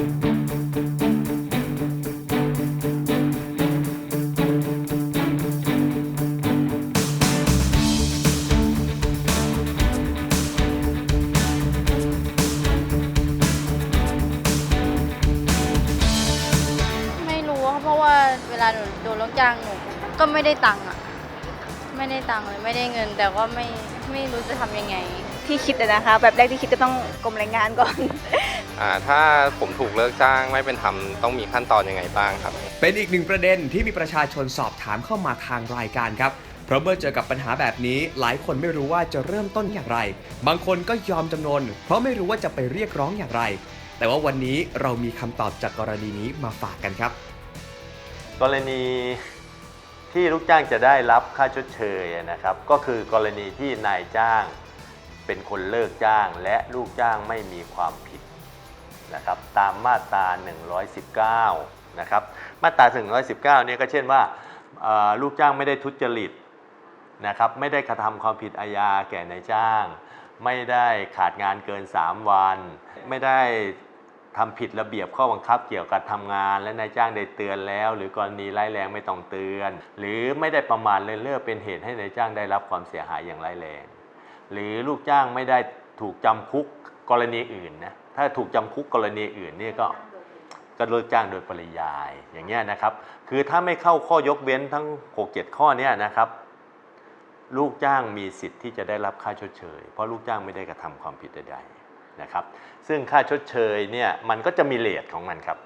ไม่รู้เพราะว่าเวลาหนูโดนลูกจ้างหนูก็ไม่ได้ตังค์อะไม่ได้ตังค์เลยไม่ได้เงิน แต่ว่าไม่ไม่รู้จะทำยังไง ที่คิดอะนะคะแบบแรกที่คิดก็ต้องกรมแรงงานก่อน ถ้าผมถูกเลิกจ้างไม่เป็นธรรมต้องมีขั้นตอนยังไงบ้างครับ เป็นอีกหนึ่งประเด็นที่มีประชาชนสอบถามเข้ามาทางรายการครับเพราะเมื่อเจอกับปัญหาแบบนี้ หลายคนไม่รู้ว่าจะเริ่มต้นอย่างไร บางคนก็ยอมจำนน เพราะไม่รู้ว่าจะไปเรียกร้องอย่างไร แต่ว่าวันนี้เรามีคำตอบจากกรณีนี้มาฝากกันครับ กรณีที่ลูกจ้างจะได้รับค่าชดเชยนะครับ ก็คือกรณีที่นายจ้างเป็นคนเลิกจ้าง และลูกจ้างไม่มีความผิด นะครับตามมาตรา 119 นะครับมาตรา 119 เนี่ยก็เช่นว่าลูกจ้างไม่ได้ทุจริตนะครับไม่ได้กระทำความผิดอาญาแก่นายจ้าง ไม่ได้ขาดงานเกิน 3 วัน ไม่ได้ทำผิดระเบียบข้อบังคับเกี่ยวกับทำงาน และนายจ้างได้เตือนแล้ว หรือกรณีร้ายแรงไม่ต้องเตือน หรือไม่ได้ประมาทเลินเล่อเป็นเหตุให้นายจ้างได้รับความเสียหายอย่างร้ายแรง หรือลูกจ้างไม่ได้ถูกจำคุกกรณีอื่นนะ ถ้าถูกจำคุกกรณีอื่นนี่ก็ก็เลิกจ้างโดยปริยายอย่างเงี้ยนะครับ คือถ้าไม่เข้าข้อยกเว้นทั้ง 6-7 ข้อเนี้ยนะครับ ลูกจ้างมีสิทธิ์ที่จะได้รับค่าชดเชย เพราะลูกจ้างไม่ได้กระทำความผิดใดๆนะครับ ซึ่งค่าชดเชยเนี่ยมันก็จะมีเลทของมันครับ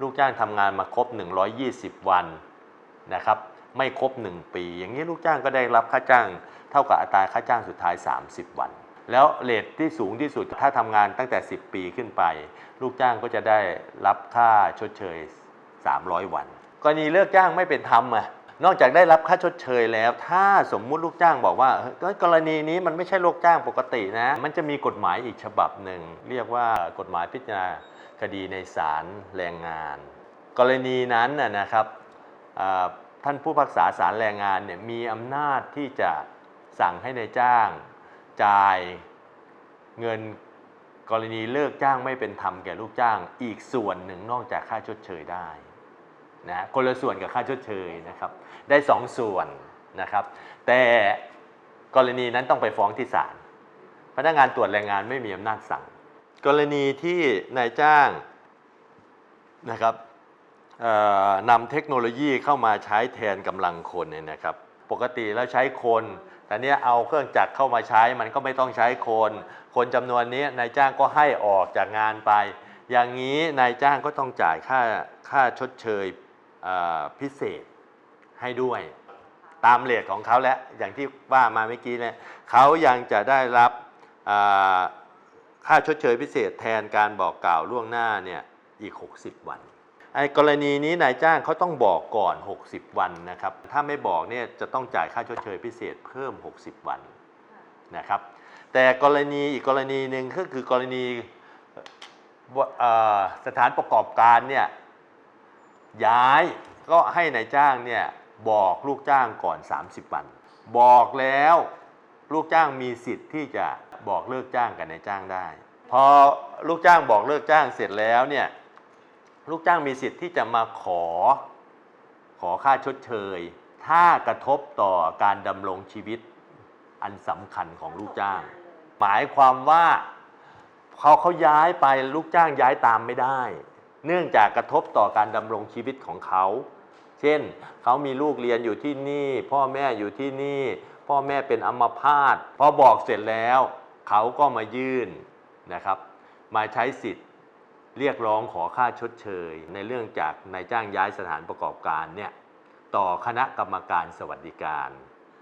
ลูกจ้างทำงานมาครบ 120 วันนะครับไม่ครบ 1 ปี อย่างนี้ลูกจ้างก็ได้รับค่าจ้าง เท่ากับอัตราค่าจ้างสุดท้าย 30 วัน แล้วเลทที่สูงที่สุดถ้าทำงานตั้งแต่ 10 ปีขึ้นไป ลูกจ้างก็จะได้รับค่าชดเชย 300 วันกรณีเลิกจ้างไม่เป็นธรรมอะนอกจากได้รับค่าชดเชยแล้ว ถ้าสมมุติลูกจ้างบอกว่า กรณีนี้มันไม่ใช่ลูกจ้างปกตินะ มันจะมีกฎหมายอีกฉบับหนึ่ง เรียกว่ากฎหมายพิจารณาคดีในศาลแรงงาน กรณีนั้นนะครับท่านผู้พิพักษาศาลแรงงานเนี่ยมีอำนาจที่จะสั่งให้ในายจ้าง จ่ายเงินกรณีเลิกจ้างไม่เป็นธรรมแก่ลูกจ้างอีกส่วนหนึ่งนอกจากค่าชดเชยได้นะคนละส่วนกับค่าชดเชยนะครับ ได้สองส่วนนะครับ แต่กรณีนั้นต้องไปฟ้องที่ศาลพนักงานตรวจแรงงานไม่มีอำนาจสั่ง กรณีที่นายจ้างนะครับนำเทคโนโลยีเข้ามาใช้แทนกำลังคนเนี่ยนะครับ ปกติแล้วใช้คนแต่เนี้ยเอาเครื่องจักรเข้ามาใช้มันก็ไม่ต้องใช้คน คนจำนวนนี้นายจ้างก็ให้ออกจากงานไป อย่างนี้นายจ้างก็ต้องจ่ายค่าค่าชดเชยพิเศษให้ด้วยตามเลทของเขาแล้วอย่างที่ว่ามาเมื่อกี้เนี่ยเขายังจะได้รับค่าชดเชยพิเศษแทนการบอกกล่าวล่วงหน้าเนี่ยอีก 60 วัน ไอ้กรณีนี้นายจ้างเขาต้องบอกก่อน 60 วันนะครับ ถ้าไม่บอกเนี่ยจะต้องจ่ายค่าชดเชยพิเศษเพิ่ม 60 วันนะครับ แต่กรณีอีกกรณีหนึ่งก็คือกรณีสถานประกอบการเนี่ยย้ายก็ให้นายจ้างเนี่ยบอกลูกจ้างก่อน 30 วัน บอกแล้วลูกจ้างมีสิทธิ์ที่จะบอกเลิกจ้างกับนายจ้างได้ พอลูกจ้างบอกเลิกจ้างเสร็จแล้วเนี่ย ลูกจ้างมีสิทธิ์ที่จะมาขอ ขอค่าชดเชย ถ้ากระทบต่อการดำรงชีวิตอันสำคัญของลูกจ้าง หมายความว่าพอเขาย้ายไปลูกจ้างย้ายตามไม่ได้ เนื่องจากกระทบต่อการดำรงชีวิตของเขา เช่น เขามีลูกเรียนอยู่ที่นี่ พ่อแม่อยู่ที่นี่ พ่อแม่เป็นอัมพาตพอบอกเสร็จแล้ว เขาก็มายื่นนะครับ มาใช้สิทธิ์ เรียกร้องขอค่าชดเชย ในเรื่องจากนายจ้างย้ายสถานประกอบการเนี่ยต่อคณะกรรมการสวัสดิการ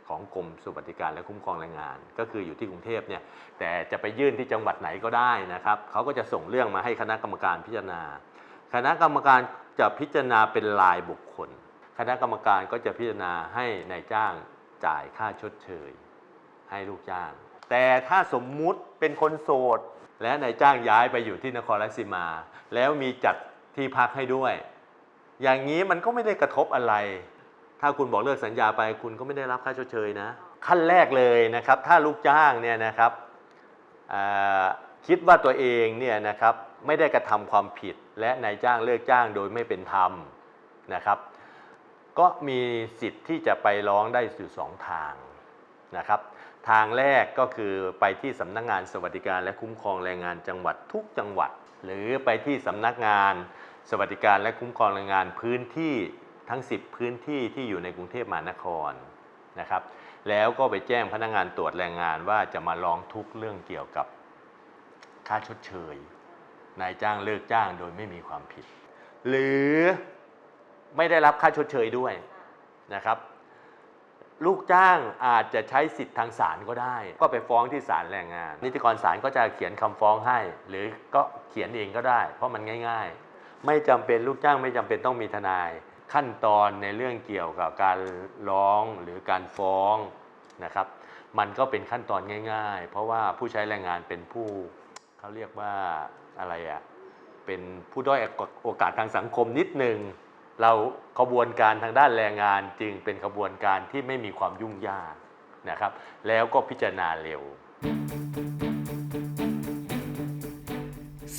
ของกรมสวัสดิการและคุ้มครองแรงงาน ก็คืออยู่ที่กรุงเทพเนี่ยแต่จะไปยื่นที่จังหวัดไหนก็ได้นะครับเขาก็จะส่งเรื่องมาให้คณะกรรมการพิจารณา คณะกรรมการจะพิจารณาเป็นรายบุคคล คณะกรรมการก็จะพิจารณาให้นายจ้างจ่ายค่าชดเชย ให้ลูกจ้าง แต่ถ้าสมมุติเป็นคนโสด และนายจ้างย้ายไปอยู่ที่นครราชสีมา แล้วมีจัดที่พักให้ด้วย อย่างนี้มันก็ไม่ได้กระทบอะไร ถ้าคุณบอกเลิกสัญญาไปคุณก็ไม่ได้รับค่าชดเชยนะ ขั้นแรกเลยนะครับ ถ้าลูกจ้างเนี่ยนะครับคิดว่าตัวเองเนี่ยนะครับไม่ได้กระทำความผิด และนายจ้างเลิกจ้างโดยไม่เป็นธรรมนะครับ ก็มีสิทธิ์ที่จะไปร้องได้อยู่สองทางนะครับ ทางแรกก็คือไปที่สำนักงานสวัสดิการและคุ้มครองแรงงานจังหวัดทุกจังหวัด หรือไปที่สำนักงานสวัสดิการและคุ้มครองแรงงานพื้นที่ทั้ง 10 พื้นที่ที่อยู่ในกรุงเทพมหานครนะครับ แล้วก็ไปแจ้งพนักงานตรวจแรงงานว่าจะมาร้องทุกเรื่องเกี่ยวกับค่าชดเชยนายจ้างเลิกจ้างโดยไม่มีความผิด หรือไม่ได้รับค่าชดเชยด้วยนะครับ ลูกจ้างอาจจะใช้สิทธิ์ทางศาลก็ได้ ก็ไปฟ้องที่ศาลแรงงาน นิติกรศาลก็จะเขียนคำฟ้องให้ หรือก็เขียนเองก็ได้ เพราะมันง่าย ๆ ไม่จำเป็นลูกจ้างไม่จำเป็นต้องมีทนาย ขั้นตอนในเรื่องเกี่ยวกับการร้องหรือการฟ้องนะครับ มันก็เป็นขั้นตอนง่าย ๆ เพราะว่าผู้ใช้แรงงานเป็นผู้เขาเรียกว่าอะไรอะเป็นผู้ด้อยโอกาสทางสังคมนิดหนึ่ง เราขบวนการทางด้านแรงงานจึงเป็นขบวนการที่ไม่มีความยุ่งยากนะครับ แล้วก็พิจารณาเร็ว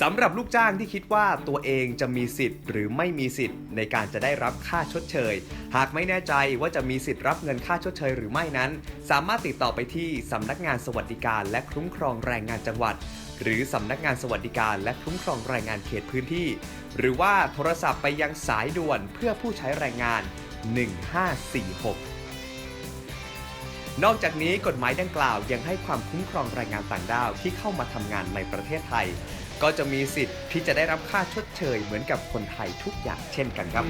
สำหรับลูกจ้างที่คิดว่าตัวเองจะมีสิทธิ์ หรือไม่มีสิทธิ์ ในการจะได้รับค่าชดเชย หากไม่แน่ใจว่าจะมีสิทธิ์รับเงินค่าชดเชยหรือไม่นั้น สามารถติดต่อไปที่สำนักงานสวัสดิการและคุ้มครองแรงงานจังหวัด หรือสำนักงานสวัสดิการและคุ้มครองแรงงานเขตพื้นที่ หรือว่าโทรศัพท์ไปยังสายด่วนเพื่อผู้ใช้แรงงาน 1546นอกจากนี้กฎหมายดังกล่าวยังให้ความคุ้มครองแรงงานต่างด้าวที่เข้ามาทำงานในประเทศไทย ก็จะมีสิทธิ์ที่จะได้รับค่าชดเชยเหมือนกับคนไทยทุกอย่างเช่นกันครับ